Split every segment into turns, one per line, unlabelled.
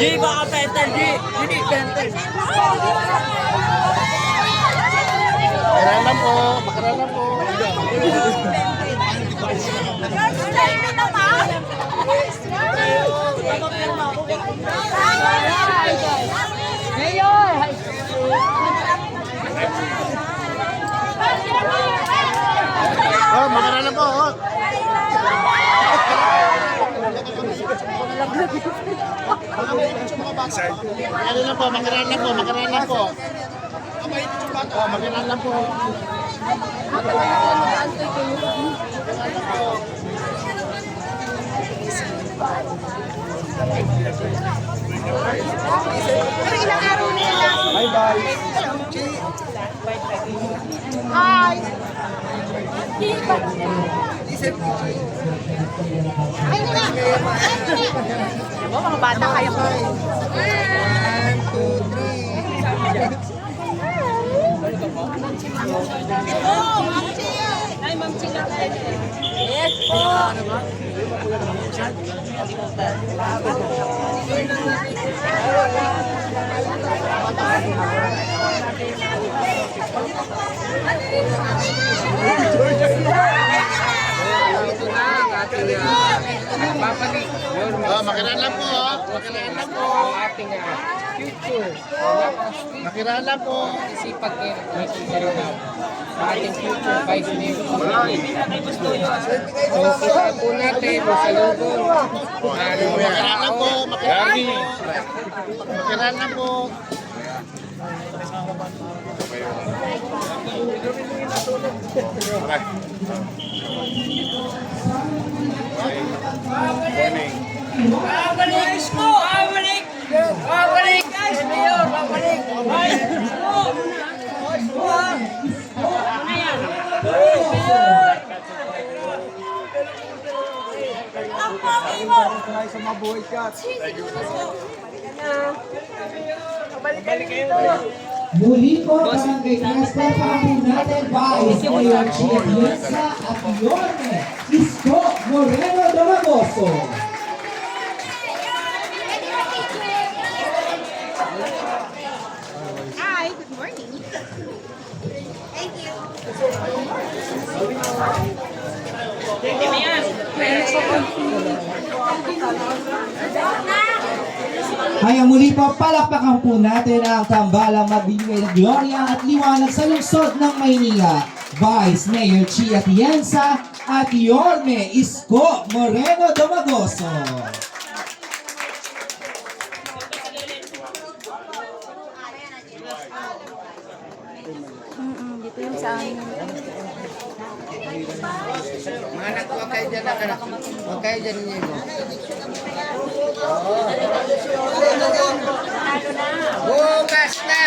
G, baka pentel, G. Hindi, pentel.
Makaralan po, makaralan po. Po. Oh. Makaralan po, makaralan po, makaralan po. Oh, makaralan po.
Pero ilang araw na yan na.
Bye-bye.
Hi! Ay, nila! Diba, mga bata kaya ko. Yes po!
Oh, makaralan po. oh. Makaralan po.
ating ah, future.
Makaralan po.
Sipag kayo nakikinig na sa ating future vice mayor. So, kita po natin sa logo.
Makaralan po.
tao.
Makaralan po. Makaralan po.
Babalik! Babalik! Babalik! Guys, Mayor! Babalik! Ay!
Muli po, barangay transfer pa po natin Vice Mayor Chia Lienza at Yorme Isko Moreno Domagoso. Kaya muli po, palakpakan po natin ang tambalang magbibigay ng gloria at liwanag sa lungsod ng Maynila. Vice Mayor Chia Tienza at Yorme Isko Moreno Domagoso.
Huwag kayo dyan. anak. Huwag dyan niyo. Bukas na!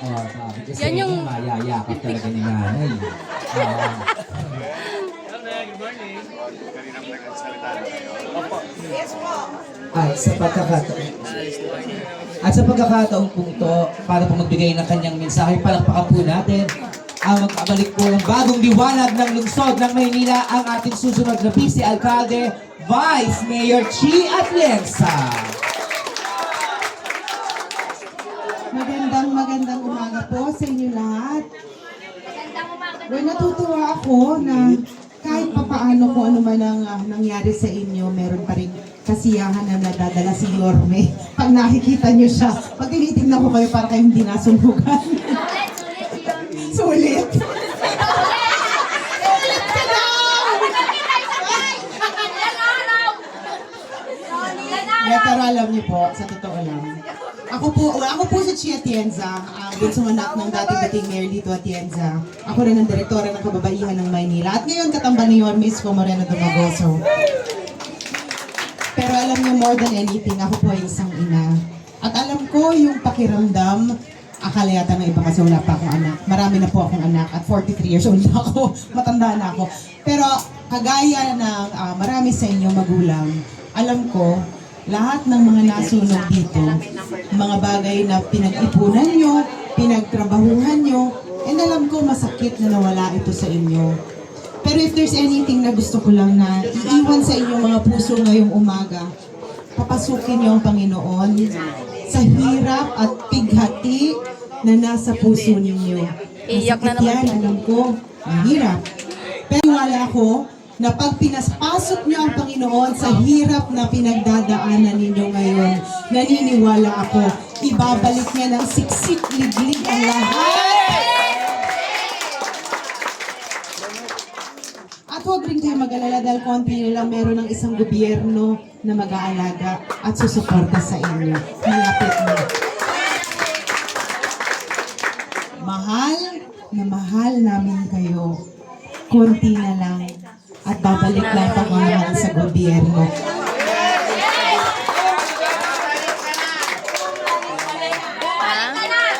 Oh, sabi kasi Yan yung... mayayakap talaga ni nanay. Ah. At sa pagkakataon, at sa pagkakataong po ito, para po magbigay ng kanyang mensahe, palakpakan po natin ang magkabalik po ng bagong liwanag ng lungsod ng Maynila ang ating susunod na Vice Alcalde, Vice Mayor Chi Atienza.
Magandang magandang umaga po sa inyo lahat. Well, natutuwa ako na kahit papaano kung ano man ang ah, nangyari sa inyo, meron pa rin kasiyahan na nadadala si Yorme. Pag nakikita niyo siya, pag tinitignan ko kayo para kayo hindi nasunugan. Sulit. Yeah, pero alam niyo po, sa totoo lang, ako po, ako po si Chia Tienza, ang bunso anak ng dating-dating Mayor Lito Atienza. Ako rin ang direktora ng kababaihan ng Maynila. At ngayon katamba ni Yormis ko Moreno Dumagoso. Pero alam niyo, more than anything, ako po ay isang ina. At alam ko yung pakiramdam, akala yata ng iba kasi wala pa akong anak. Marami na po akong anak at 43 years old na ako. Matanda na ako. Pero kagaya ng ah, marami sa inyo magulang, alam ko lahat ng mga nasunog dito, mga bagay na pinag-ipunan nyo, pinagtrabahuhan nyo, and alam ko masakit na nawala ito sa inyo. Pero if there's anything na gusto ko lang na iiwan sa inyong mga puso ngayong umaga, papasukin niyo ang Panginoon sa hirap at pighati na nasa puso ninyo.
Iyak na
Masakit
naman
yan, alam ko, mahirap. Pero wala ko na pag pinaspasok niyo ang Panginoon sa hirap na pinagdadaanan ninyo ngayon, naniniwala ako, ibabalik niya ng siksik liglig ang lahat. At huwag rin kayo mag-alala dahil konti na lang meron ng isang gobyerno na mag-aalaga at susuporta sa inyo. Malapit na. Mahal na mahal namin kayo. Konti na lang. Babalik lang pagmamahal sa gobyerno.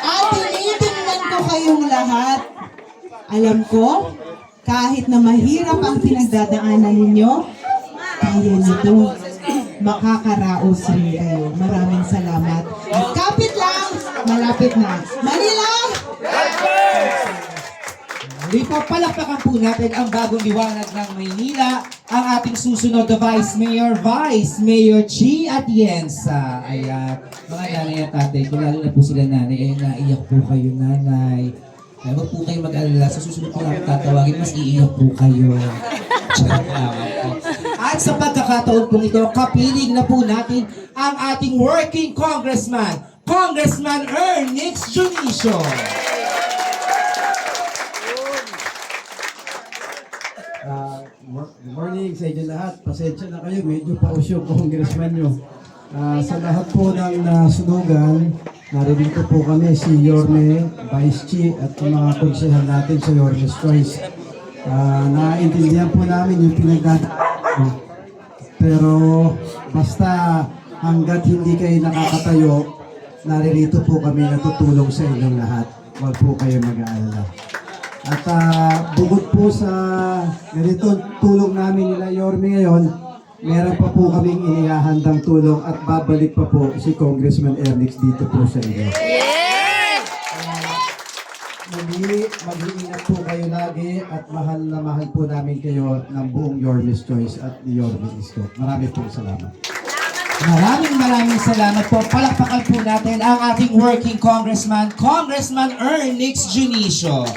At tinitingnan ko kayong lahat. Alam ko, kahit na mahirap ang pinagdadaanan ninyo, kaya nito. Makakaraos rin kayo. Maraming salamat. At kapit lang, malapit na. Manila!
Muli po, palakpakan po natin ang bagong liwanag ng Maynila, ang ating susunod na Vice Mayor, Vice Mayor Chi Atienza. Ayan, mga nanay at tatay, kung lalo na po sila nanay, eh, naiyak po kayo nanay. Ay, huwag po kayo mag-alala. Sa susunod po namin tatawagin, mas iiyak po kayo. At sa pagkakataon po ito, kapiling na po natin ang ating working congressman, Congressman Ernest Junicio.
Ah, mor- good morning sa inyo lahat. Pasensya na kayo, medyo paus yung congressman nyo. Ah, sa lahat po ng nasunugan, naririto po kami si Yorme, Vice Chi at mga konsehal natin sa Yorme's Choice. Ah, naiintindihan po namin yung pinagdadaan. Pero basta hanggat hindi kayo nakakatayo, naririto po kami natutulong sa inyong lahat. Huwag po kayo mag-aalala. At ah, bukod po sa ganito tulong namin nila Yorme ngayon, meron pa po kaming inihahandang tulong at babalik pa po si Congressman Ernix dito po sa inyo. Muli, mag-iingat po kayo lagi at mahal na mahal po namin kayo ng buong Yorme's Choice at ni Yorme Isko. Marami po salamat.
Maraming maraming salamat po. Palakpakan po natin ang ating working congressman, Congressman Ernix Junicio.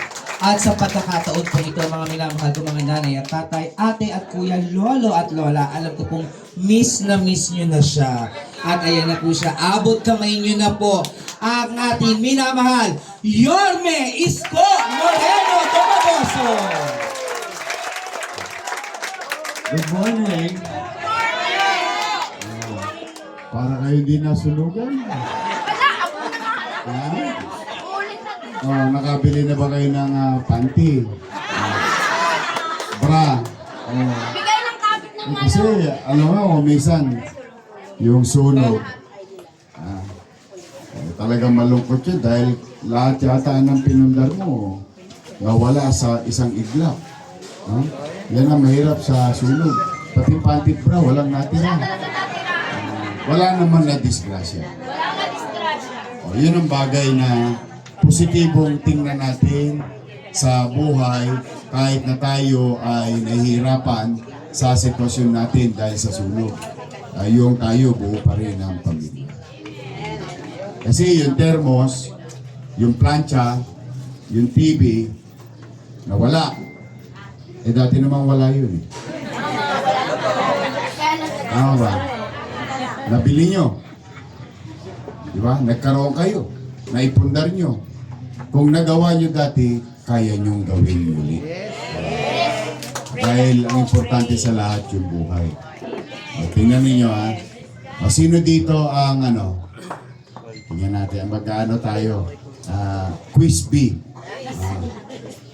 At sa pagkakataon po ito, mga minamahal ko mga nanay at tatay, ate at kuya, lolo at lola, alam ko pong miss na miss nyo na siya. At ayan na po siya, abot kamay nyo na po ang ating minamahal, Yorme Isko Moreno Tomagoso.
Good morning. Oh, para kayo di nasunugan. Ha? Oh, nakabili na ba kayo ng ah, panty? Bra. Oh.
Bigay ng kapit ng
Eh, kasi, alam mo, minsan, yung sunog, ah, eh, talagang malungkot yun dahil lahat yata ng pinundar mo nawala sa isang iglap. Ha? Yan ang mahirap sa sunog. Pati pantit bra, walang natira. Ah, wala naman na disgrasya.
Wala nga disgrasya.
O, yun ang bagay na positibong tingnan natin sa buhay kahit na tayo ay nahihirapan sa sitwasyon natin dahil sa sunog. Uh, yung tayo buo pa rin ang pamilya. Kasi yung thermos, yung plancha, yung TV, nawala. Eh dati namang wala yun eh. Tama ba? Nabili nyo. Di ba? Nagkaroon kayo. Naipundar nyo. Kung nagawa nyo dati, kaya nyong gawin muli. Dahil ang importante sa lahat yung buhay. O, tingnan ninyo ha. O, sino dito ang ano? Tingnan natin. Magkaano tayo? Ah, quiz B. Ah,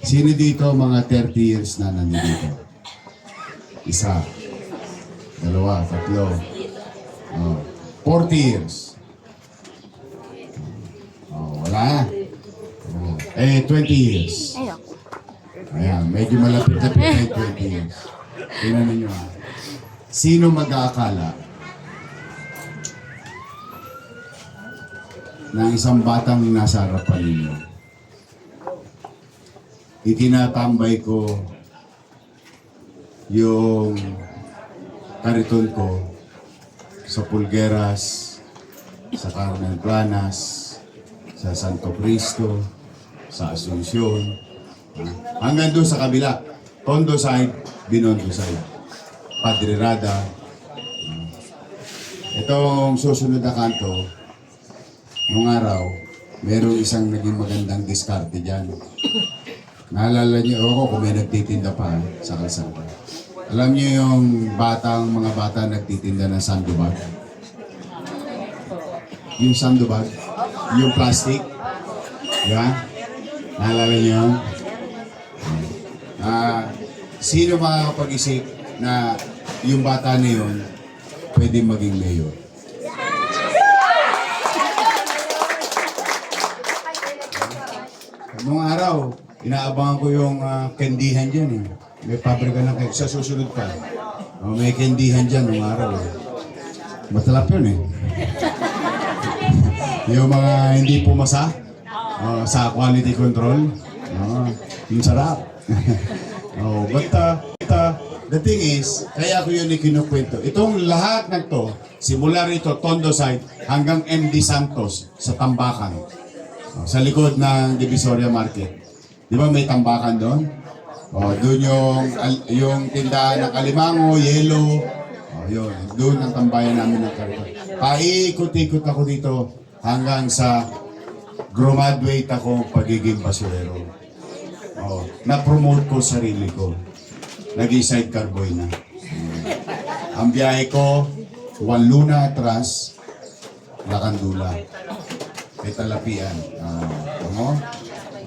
sino dito mga 30 years na nandito? Isa. Dalawa, tatlo. Oh, 40 years. Oh, wala. Eh, 20 years.
Ay, ako.
Ayan, medyo malapit-lapit na yung 20 years. Tingnan ninyo ha. Sino mag-aakala ng isang batang nasa harapan ninyo. Itinatambay ko yung kariton ko sa Pulgueras, sa Carmen Planas, sa Santo Cristo, sa Asuncion, ah, hanggang doon sa kabila, Tondo side, Binondo side, Padre Rada. ah. Itong susunod na kanto, nung araw, merong isang naging magandang diskarte dyan. Naalala niyo ako kung may nagtitinda pa sa kalsada. Alam niyo yung batang, mga bata nagtitinda ng sandubag? Yung sandubag? Yung plastic? Di ba? Naalala niyo yun? Ah, sino makakapag-isip na yung bata na yun pwede maging mayor? Noong araw, inaabangan ko yung ah, kendihan dyan eh. May pabrika ng cake. Sa susunod pa. Oh, may kendihan dyan noong araw eh. Matalap yun eh. yung mga hindi pumasa oh, sa quality control. Oh, yung sarap. oh, but uh, but, uh, the thing is, kaya ko yun ikinukwento. Itong lahat ng to, simula rito, Tondo side, hanggang MD Santos sa Tambakan. Oh, sa likod ng Divisoria Market. Di ba may tambakan doon? Oh, doon yung yung tindahan ng Kalimango, Yellow. Oh, yun. Doon ang tambayan namin ng karito. Paikot-ikot ako dito hanggang sa graduate ako pagiging basurero. Oh, na-promote ko sarili ko. Naging sidecar boy na. Ang biyahe ko, Juan Luna atras, Lakandula. May talapian. Ah, ano?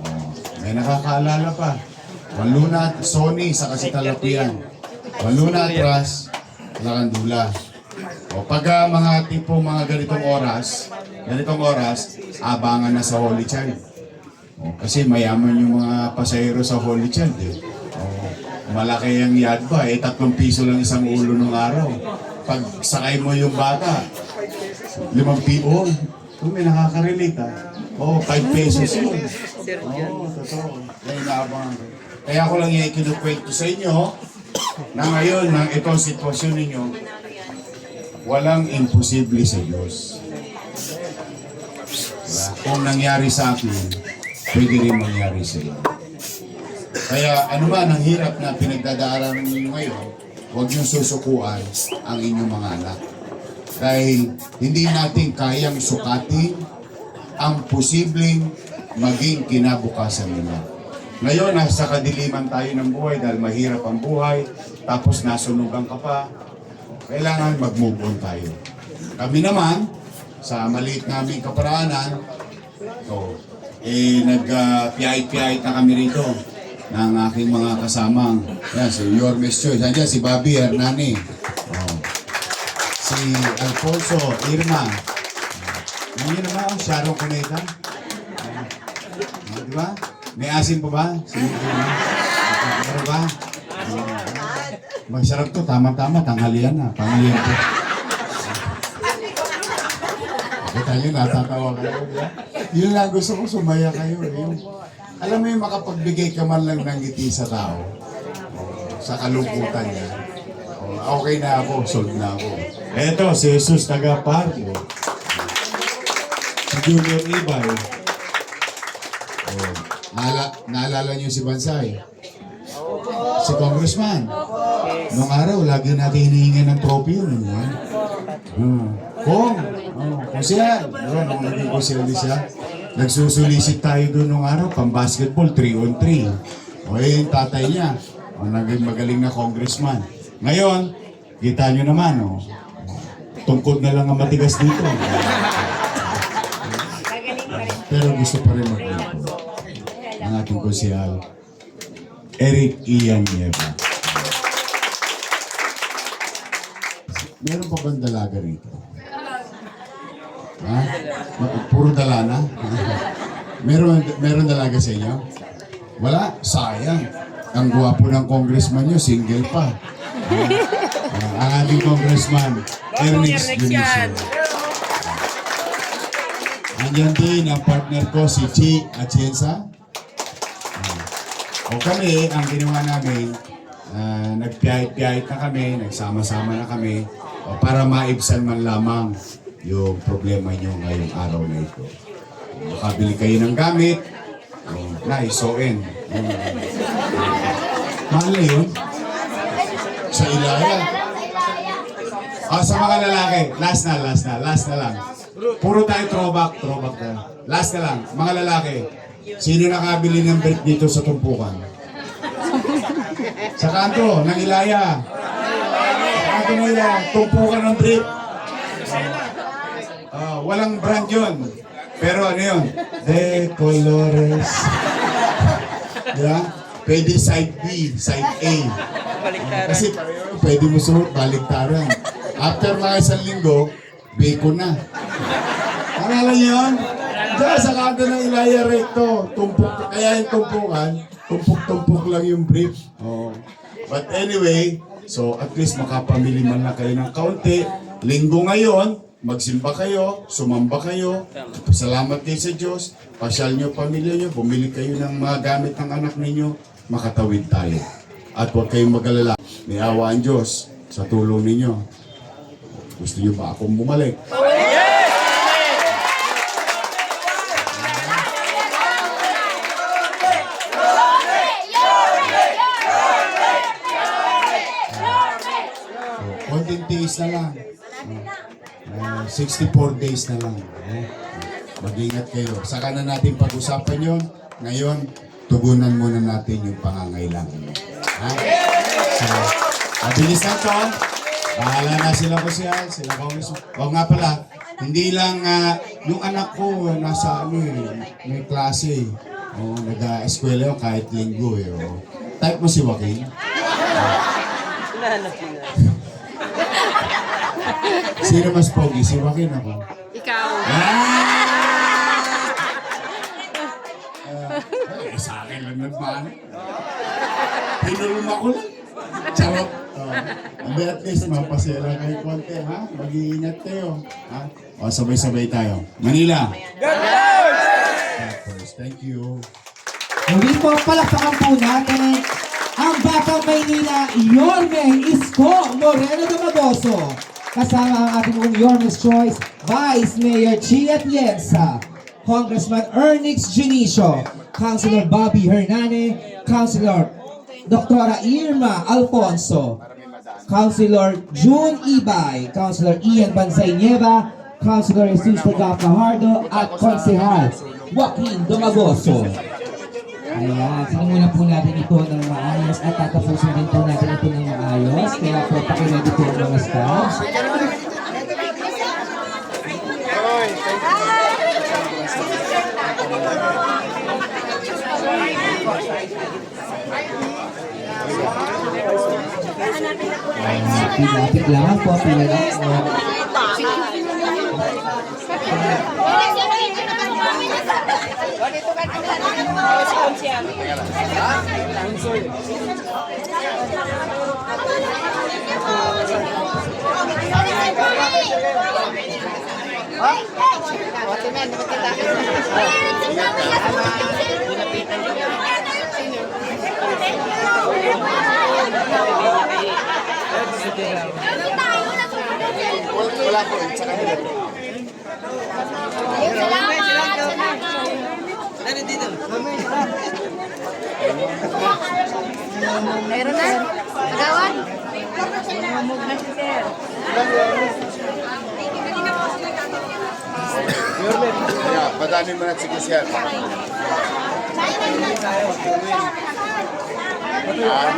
Oh, may nakakaalala pa. Waluna, Sony, sa kasi talapian. Waluna atras, Lakandula. O pag ah, mga tipo mga ganitong oras, ganitong oras, abangan na sa Holy Child. O, kasi mayaman yung mga pasahero sa Holy Child eh. O, malaki ang yadba eh, tatlong piso lang isang ulo ng araw. Pag sakay mo yung bata, limang piso, kung may nakaka-relate ah. Oo, oh, 5 pesos yun. Oo, totoo. Kaya inaabangan ko. Kaya ako lang yung kinukwento sa inyo na ngayon, ng itong sitwasyon ninyo, walang imposible sa Diyos. Kung nangyari sa akin, pwede rin mangyari sa inyo. Kaya ano man ang hirap na pinagdadaanan ninyo ngayon, huwag niyong susukuan ang inyong mga anak. Dahil hindi natin kayang sukatin ang posibleng maging kinabukasan nila. Ngayon, nasa kadiliman tayo ng buhay dahil mahirap ang buhay, tapos nasunugan ka pa, kailangan mag-move on tayo. Kami naman, sa maliit naming kaparaanan, so, eh, nag-piyay-piyay na kami rito ng aking mga kasamang. Yan, si Yormes Choice. Nandiyan, si Bobby Hernani. Oh. Si Alfonso Irma. Nandiyan naman ang Sharon Cuneta. Oh, di ba? May asin pa ba? Si Irma. Meron ba? Oh. Masarap to, tama-tama, tanghalian na, tanghalian po. Kita nyo, natatawa kayo. ba? Yun lang gusto ko, sumaya kayo. eh. Yung, alam mo yung makapagbigay ka man lang ng ngiti sa tao, sa kalungkutan niya. Oh, okay na ako, solve na ako. Eto, si Jesus taga-Pardo. Si Junior Ibay. Oh, naala, naalala niyo si Bansay? Si Congressman. Noong araw, lagi natin hinihingi ng trophy yun. Yan. Hmm. Kung, oh, kung siya, nung naging konsyali siya, nagsusulisit tayo doon nung araw, pang basketball, 3 on 3. O eh, yung tatay niya, o, naging magaling na congressman. Ngayon, kita nyo naman, oh, tungkod na lang ang matigas dito. Pero gusto pa rin magluto. Ang ating konsyal, Eric Ian Nieva. Meron pa bang dalaga rito? Ha? Puro dalana? meron, meron dalaga sa inyo? Wala? Sayang. Ang gwapo ng congressman nyo, single pa. Ah, ang ating congressman, Ernest Dionisio. Andyan din ang partner ko, si Chi Atienza. O kami, ang ginawa namin, uh, nagpiyahit-piyahit na kami, nagsama-sama na kami, o para maibsan man lamang yung problema nyo ngayong araw na ito. Makabili kayo ng gamit, o, naisoin. Yung, mahal na yun. Sa Ilaya. Ah, sa mga lalaki, last na, last na, last na lang. Puro tayo throwback, throwback na. Last na lang, mga lalaki. Sino nakabili ng brick dito sa tumpukan? Sa kanto, ng Ilaya. Kanto ng Ilaya, tumpukan ng brick. Ah, walang brand yun. Pero ano yun? De Colores. Diba? Pwede side B, side A. Kasi pwede mo suot baliktaran. After mga isang linggo, bacon na. Alala niyo yun? Diyan sa kanto ng Ilaya Recto, tumpok, kaya yung tumpukan, tumpok-tumpok lang yung brief. Oh. But anyway, so at least makapamili man lang kayo ng kaunti. Linggo ngayon, magsimba kayo, sumamba kayo, salamat kayo sa Diyos, pasyal nyo pamilya nyo, bumili kayo ng mga gamit ng anak ninyo, makatawid tayo. At huwag kayong mag-alala, may awa ang Diyos sa tulong ninyo. Gusto nyo ba akong bumalik? Konting days na lang. Ah, 64 days na lang. Eh, Mag-ingat kayo. Saka na natin pag-usapan yon. Ngayon, tugunan muna natin yung pangangailangan. Ha? So, mabilis lang to. Bahala na sila ko siya, sila ko O nga pala, hindi lang ah, yung anak ko nasa ano eh, may klase. Oh, nag-eskwela yun kahit linggo eh. Oh. Type mo si Joaquin. Sino mas pogi? Si Joaquin ako.
Ikaw.
Ah! Eh, sa akin lang nagmano. Pinulong ako lang. Charot. Oh. Hindi at least mapasaya lang kayo konti, ha? Mag-iingat kayo. Ha? O, sabay-sabay tayo. Manila. God first. Thank you.
Muli po, palakpakan po natin ang Batang Maynila, Yorme Isko Moreno de Magoso. Kasama ang ating Yorme's Choice, Vice Mayor Chi Atienza, Congressman Ernix Junicio, Councilor Bobby Hernane, Councilor Dr. Irma Alfonso, Councilor June Ibay, Councilor Ian Bansay Councilor Jesus Tagap at Konsehal Joaquin Domagoso. Ayan, sinimula po natin ito ng maayos at tatapusin din po natin ito ng maayos. Kaya po pakiready po ang mga staff. Ayan, Pilapit lang
po, sa kanila.
Meron na? Agawan?
Yeah, padaanin mo na si Giselle. Ah,